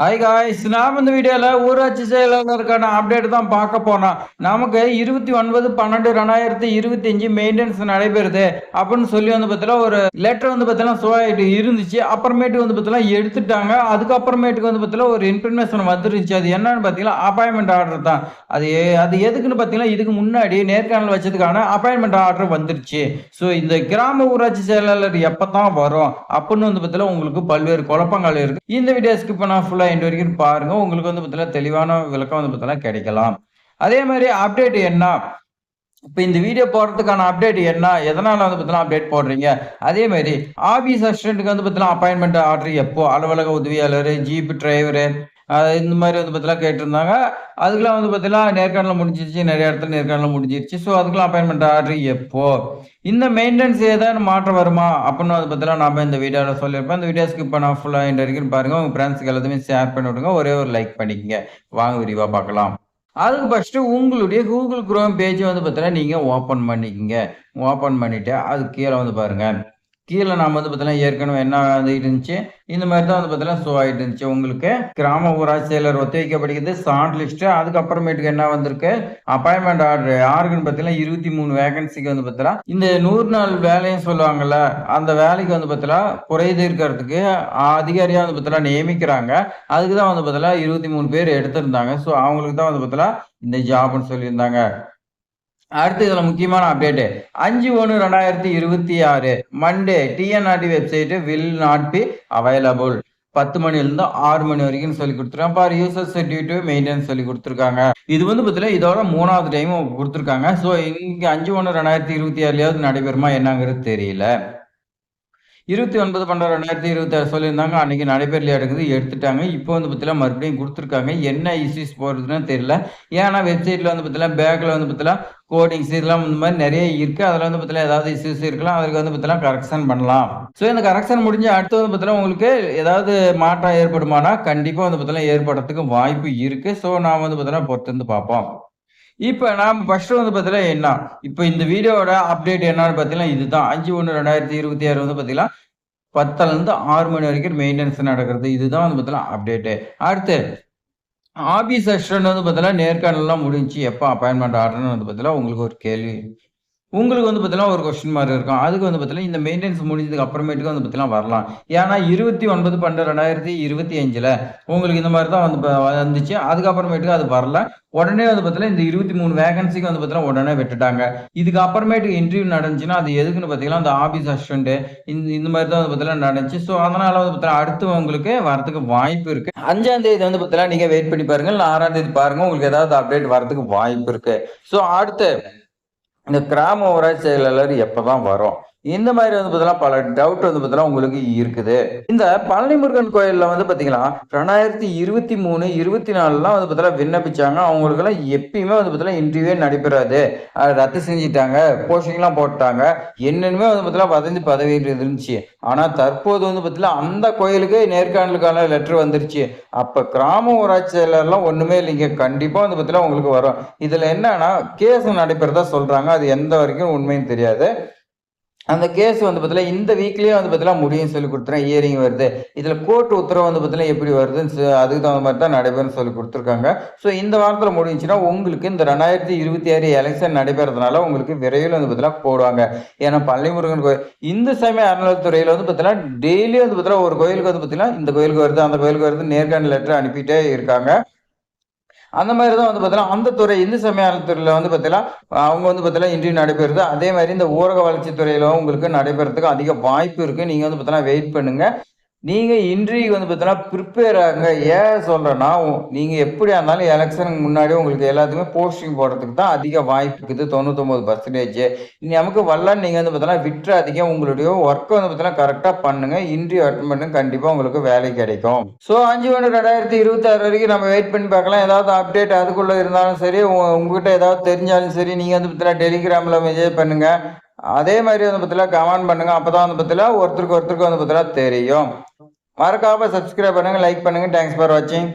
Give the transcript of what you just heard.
Hi guys நாம் இந்த வீடியோவில் ஊராட்சி செயலாளருக்கான அப்டேட் தான் பார்க்க போனோம் நமக்கு இருபத்தி ஒன்பது பன்னெண்டு ரெண்டாயிரத்தி இருபத்தி அஞ்சு மெயின்டெனன்ஸ் நடைபெறுது. அப்படின்னு சொல்லி வந்து பார்த்தீங்கன்னா ஒரு லெட்டர் வந்து பார்த்தீங்கன்னா ஷோ ஆகிட்டு இருந்துச்சு. அப்புறமேட்டு வந்து பார்த்தீங்கன்னா எடுத்துட்டாங்க. அதுக்கப்புறமேட்டுக்கு வந்து பார்த்தீங்கன்னா ஒரு இன்ஃபர்மேஷன் வந்துருந்துச்சு அது என்னன்னு பார்த்தீங்கன்னா அப்பாயின்மெண்ட் ஆர்டர் தான். அது அது எதுக்குன்னு பார்த்தீங்கன்னா இதுக்கு முன்னாடி நேர்காணல் வச்சதுக்கான அப்பாயின்மெண்ட் ஆர்டர் வந்துருச்சு. ஸோ இந்த கிராம ஊராட்சி செயலாளர் எப்போ தான் வரும்? அப்படின்னு வந்து பார்த்தீங்கன்னா உங்களுக்கு பல்வேறு குழப்பங்கள் இருக்குது இந்த வீடியோ ஸ்கிப் பண்ணால் ஃபுல்லாக இன்று வரைக்கும் பாருங்க. உங்களுக்கு வந்து பார்த்தீங்கன்னா தெளிவான விளக்கம் வந்து பார்த்தீங்கன்னா கிடைக்கலாம். அதே மாதிரி அப்டேட் என்ன? இப்போ இந்த வீடியோ போடுறதுக்கான அப்டேட் என்ன? எதனால வந்து பார்த்தீங்கன்னா அப்டேட் போடுறீங்க? அதே மாதிரி ஆபீஸ் அசிஸ்டன்ட்டுக்கு வந்து பார்த்தீங்கன்னா அப்பாயின்மெண்ட் ஆர்டர் எப்போ? அலுவலக உதவியாளர் ஜீப் டிரைவரு இந்த மாதிரி வந்து பார்த்தீங்கன்னா கேட்டிருந்தாங்க. அதுக்கெல்லாம் வந்து பார்த்தீங்கன்னா நேர்காணல் முடிஞ்சிருச்சு. நிறைய இடத்துல நேர்காணல் முடிஞ்சிருச்சு. ஸோ அதுக்கெல்லாம் அப்பாயின்மெண்ட் ஆர்டர் எப்போ? இந்த மெயின்டெனன்ஸ் ஏதாவது மாற்றம் வருமா? அப்படின்னு வந்து பார்த்தீங்கன்னா நம்ம இந்த வீடியோவில் சொல்லியிருப்பேன் இந்த வீடியோ ஸ்கிப் பண்ண ஃபுல்லாக இந்த வரைக்கும் பாருங்க. உங்கள் ஃப்ரெண்ட்ஸுக்கு எல்லாத்தையுமே ஷேர் பண்ணி விடுங்க. ஒரே ஒரு லைக் பண்ணிக்கங்க. வாங்க விரிவாக பார்க்கலாம். அதுக்கு ஃபஸ்ட்டு உங்களுடைய கூகுள் குரோம் பேஜ் வந்து பார்த்தீங்கன்னா நீங்கள் ஓப்பன் பண்ணிக்கங்க. ஓப்பன் பண்ணிவிட்டு அது கீழே வந்து பாருங்கள் கீழே நாம் வந்து பார்த்தீங்கன்னா ஏற்கனவே என்ன ஆகிட்டு இருந்துச்சு? இந்த மாதிரி தான் வந்து பார்த்தீங்கன்னா ஷோ ஆகிட்டு இருந்துச்சு. உங்களுக்கு கிராம ஊராட்சி செயலர் ஒத்திவைக்கப்படுகிறது ஷார்ட் லிஸ்ட்டு அதுக்கப்புறமேட்டுக்கு என்ன வந்திருக்கு? அப்பாயின்மெண்ட் ஆர்டர் யாருக்குன்னு பார்த்தீங்கன்னா இருபத்தி மூணு வேகன்சிக்கு வந்து பார்த்தீங்கன்னா இந்த நூறு நாள் வேலையும் சொல்லுவாங்கல்ல அந்த வேலைக்கு வந்து பார்த்தீங்கன்னா குறை தீர்க்கறதுக்கு அதிகாரியாக வந்து பார்த்தீங்கன்னா நியமிக்கிறாங்க. அதுக்கு தான் வந்து பார்த்தீங்கன்னா இருபத்தி மூணு பேர் எடுத்திருந்தாங்க. ஸோ அவங்களுக்கு தான் வந்து பார்த்தீங்கன்னா இந்த ஜாப்னு சொல்லியிருந்தாங்க. அடுத்து இதில் முக்கியமான அப்டேட்டு அஞ்சு ஒன்று ரெண்டாயிரத்தி இருபத்தி ஆறு Monday TNRD website will not be available பத்து மணிலேருந்து ஆறு மணி வரைக்கும் சொல்லி கொடுத்துருக்காங்க. பார் யூசர்ஸ் டியூட்டி மெயின்டெனன்ஸ் சொல்லி கொடுத்துருக்காங்க. இது வந்து பார்த்தீங்கன்னா இதோட மூணாவது டைம் கொடுத்துருக்காங்க. ஸோ இங்கே அஞ்சு ஒன்று ரெண்டாயிரத்தி இருபத்தி ஆறுலையாவது நடைபெறுமா என்னங்கிறது தெரியல. இருபத்தி ஒன்பது பன்னெண்டு ரெண்டாயிரத்தி இருபத்தி ஆறு சொல்லியிருந்தாங்க. அன்னைக்கு நடைபெறலையா இருக்குது? எடுத்துட்டாங்க. இப்போ வந்து பார்த்தீங்கன்னா மறுபடியும் கொடுத்துருக்காங்க. என்ன இஷ்யூஸ் போகிறதுன்னு தெரியல. ஏன்னா வெப்சைட்டில் வந்து பார்த்தீங்கன்னா பேக்கில் வந்து பார்த்தீங்கன்னா கோடிங்ஸ் இதெல்லாம் இந்த மாதிரி நிறைய இருக்குது அதில் வந்து பார்த்தீங்கன்னா ஏதாவது இஷ்யூஸ் இருக்கலாம். அதுக்கு வந்து பார்த்தீங்கன்னா கரெக்ஷன் பண்ணலாம். ஸோ இந்த கரெக்ஷன் முடிஞ்ச அடுத்து வந்து பார்த்தீங்கன்னா உங்களுக்கு ஏதாவது மாற்றம் ஏற்படுமானா கண்டிப்பாக வந்து பார்த்தீங்கன்னா ஏற்படுறதுக்கு வாய்ப்பு இருக்குது ஸோ நான் வந்து பார்த்தீங்கன்னா பொறுத்திருந்து பார்ப்போம். இப்போ நாம் ஃபர்ஸ்ட் வந்து பார்த்தீங்கன்னா என்ன? இப்போ இந்த வீடியோவோட அப்டேட் என்னன்னு பார்த்தீங்கன்னா இதுதான். அஞ்சு ஒன்று ரெண்டாயிரத்தி இருபத்தி ஆறு வந்து பார்த்தீங்கன்னா பத்துலேருந்து ஆறு மணி வரைக்கும் மெயின்டெனன்ஸ் நடக்கிறது. இதுதான் வந்து பார்த்தீங்கன்னா அப்டேட்டு அடுத்து ஆபீஸ் அசிஸ்டன்ட் வந்து பார்த்தீங்கன்னா நேர்காணல்லாம் முடிஞ்சு எப்போ அப்பாயின்மெண்ட் ஆர்டர்னு வந்து பார்த்தீங்கன்னா உங்களுக்கு ஒரு கேள்வி. உங்களுக்கு வந்து பார்த்தீங்கன்னா ஒரு கொஸ்டின் மாதிரி இருக்கும். அதுக்கு வந்து பார்த்தீங்கன்னா இந்த மெயின்டெனன்ஸ் முடிஞ்சதுக்கு அப்புறமேட்டுக்கு வந்து பார்த்தீங்கன்னா வரலாம். ஏன்னா இருபத்தி ஒன்பது பன்னெண்டு ரெண்டாயிரத்தி இருபத்தி அஞ்சில் உங்களுக்கு இந்த மாதிரி தான் வந்து ப- வந்துச்சு. அதுக்கப்புறமேட்டுக்கு அது வரல. உடனே வந்து பார்த்தீங்கன்னா இந்த இருபத்தி மூணு வேகன்சிக்கு வந்து பார்த்தீங்கன்னா உடனே விட்டுட்டாங்க. இதுக்கு அப்புறமேட்டுக்கு இன்டர்வியூ நடந்துச்சுன்னா அது எதுக்குன்னு பார்த்தீங்கன்னா அந்த ஆஃபீஸ் அசிஸ்டன்ட் இந்த இந்த மாதிரி தான் வந்து பார்த்தீங்கன்னா நடந்துச்சு. ஸோ அதனால வந்து பார்த்தீங்கன்னா அடுத்து உங்களுக்கு வரதுக்கு வாய்ப்பு இருக்கு. அஞ்சாம் தேதி வந்து பார்த்தீங்கன்னா நீங்கள் வெயிட் பண்ணி பாருங்க. இல்லை ஆறாம் தேதி பாருங்க. உங்களுக்கு ஏதாவது அப்டேட் வரதுக்கு வாய்ப்பு இருக்கு. ஸோ அடுத்து இந்த கிராம ஊராட்சி செயலாளர் எப்பதான் வரும்? இந்த மாதிரி வந்து பார்த்தீங்கன்னா பல டவுட் வந்து பார்த்தீங்கன்னா உங்களுக்கு இருக்குது. இந்த பழனி முருகன் கோயிலில் வந்து பார்த்தீங்கன்னா ரெண்டாயிரத்தி இருபத்தி மூணு இருபத்தி நாலுலாம் வந்து பார்த்தீங்கன்னா விண்ணப்பிச்சாங்க. அவங்களுக்கெல்லாம் எப்பயுமே வந்து பார்த்தீங்கன்னா இன்டர்வியூ நடைபெறாது. ரத்து செஞ்சுட்டாங்க போஸ்டிங்லாம் போட்டாங்க. என்னென்னுமே வந்து பார்த்தீங்கன்னா வதந்தி பதவியில் இருந்துச்சு. ஆனால் தற்போது வந்து பார்த்தீங்கன்னா அந்த கோயிலுக்கு நேர்காணலுக்கான லெட்டர் வந்துருச்சு. அப்போ கிராம ஊராட்சி செயலர்லாம் ஒன்றுமே இல்லைங்க. கண்டிப்பாக வந்து பார்த்தீங்கன்னா உங்களுக்கு வரும். இதில் என்னன்னா கேஸ் நடைபெறதா சொல்கிறாங்க அது எந்த வரைக்கும் உண்மைன்னு தெரியாது. அந்த கேஸ் வந்து பார்த்தீங்கன்னா இந்த வீக்லேயே வந்து பார்த்தீங்கன்னா முடியும் சொல்லி கொடுத்துறேன் இயரிங் வருது. இதில் கோர்ட் உத்தரவு வந்து பார்த்தீங்கன்னா எப்படி வருதுன்னு சொ- அதுக்கு தகுந்த மாதிரி தான் நடைபெறும் சொல்லி கொடுத்துருக்காங்க. ஸோ இந்த வாரத்தில் முடிஞ்சுன்னா உங்களுக்கு இந்த ரெண்டாயிரத்தி இருபத்தி ஆறு எலெக்ஷன் நடைபெறதுனால உங்களுக்கு விரைவில் வந்து பார்த்தீங்கன்னா போடுவாங்க. ஏன்னா பள்ளிமுருகன் கோயில் இந்த சமய அறநிலைத்துறையில் வந்து பார்த்தீங்கன்னா டெய்லி வந்து பார்த்தீங்கன்னா ஒரு கோயிலுக்கு வந்து பார்த்தீங்கன்னா இந்த கோயிலுக்கு வருது அந்த கோயிலுக்கு வருது நேர்காணல் லெட்டர் அனுப்பிட்டே இருக்காங்க. அந்த மாதிரி தான் வந்து பார்த்தீங்கன்னா அந்த துறை இந்து சமயத்துறையில் வந்து பார்த்தீங்கன்னா அவங்க வந்து பார்த்தீங்கன்னா இன்டர்வியூ நடைபெறுது. அதே மாதிரி இந்த ஊரக வளர்ச்சி துறையில உங்களுக்கு நடைபெறதுக்கு அதிக வாய்ப்பு இருக்குது நீங்கள் வந்து பார்த்தீங்கன்னா வெயிட் பண்ணுங்கள் நீங்கள் இன்டர்வியூ வந்து பார்த்தீங்கன்னா ப்ரிப்பேர் ஆகுங்க ஏன் சொல்கிறேன்னா நீங்கள் எப்படியா இருந்தாலும் எலெக்ஷனுக்கு முன்னாடி உங்களுக்கு எல்லாத்துக்குமே போஸ்டிங் போடுறதுக்கு தான் அதிக வாய்ப்பு இருக்குது. தொண்ணூத்தொம்பது பர்சன்டேஜ் நமக்கு வரலான்னு நீங்கள் வந்து பார்த்தீங்கன்னா விட்டுறாதீங்க. உங்களுடைய ஒர்க்கை வந்து பார்த்தீங்கன்னா கரெக்டாக பண்ணுங்க. இன்ட்ரி அட்டன் பண்ணுங்க கண்டிப்பாக உங்களுக்கு வேலை கிடைக்கும். ஸோ அஞ்சு ஒன்று ரெண்டாயிரத்தி இருபத்தாறு வரைக்கும் நம்ம வெயிட் பண்ணி பார்க்கலாம். ஏதாவது அப்டேட் அதுக்குள்ளே இருந்தாலும் சரி உங்ககிட்ட ஏதாவது தெரிஞ்சாலும் சரி நீங்கள் வந்து பார்த்தீங்கன்னா டெலிகிராமில் மெசேஜ் பண்ணுங்கள் அதே மாதிரி வந்து பார்த்தீங்கன்னா கமெண்ட் பண்ணுங்கள் அப்போ தான் வந்து பார்த்தீங்கன்னா ஒருத்தருக்கு ஒருத்தருக்கு வந்து பார்த்தீங்கன்னா தெரியும். மறக்காம சப்ஸ்கிரைப் பண்ணுங்க லைக் பண்ணுங்க. தேங்க்ஸ் ஃபார் வாட்சிங்